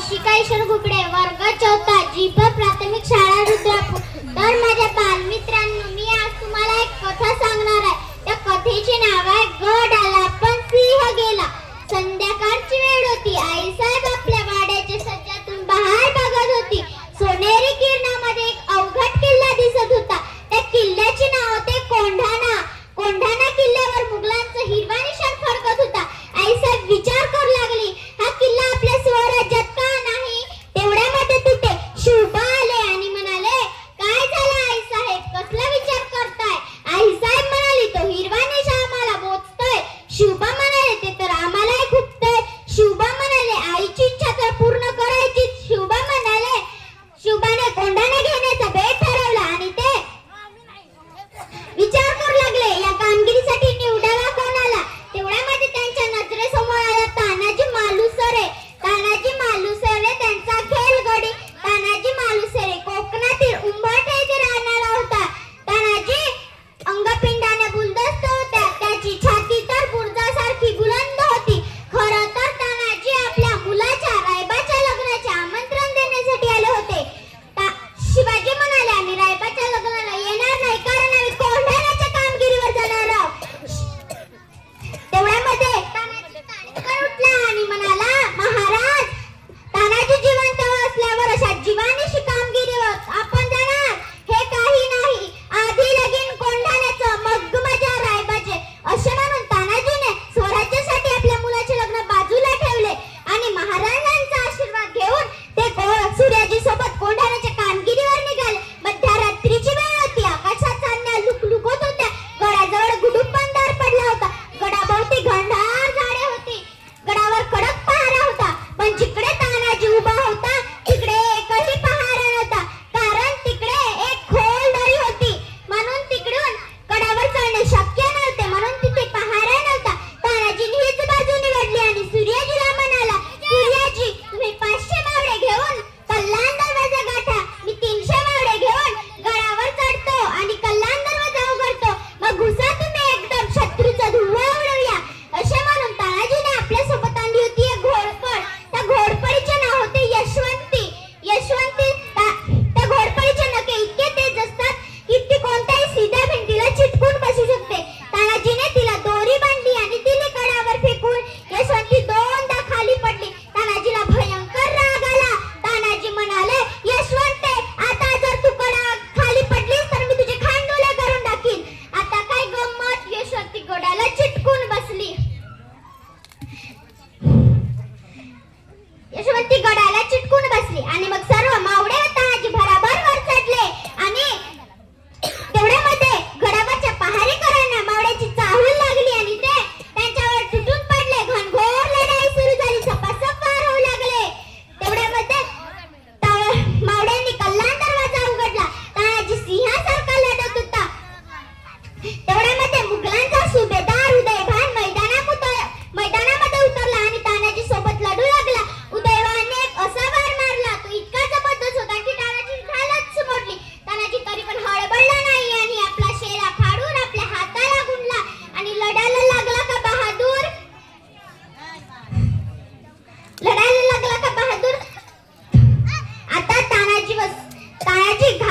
शिका ईश्वर वर्ग चौथा जीपर प्राथमिक शाळा रुद्रापूर तर allí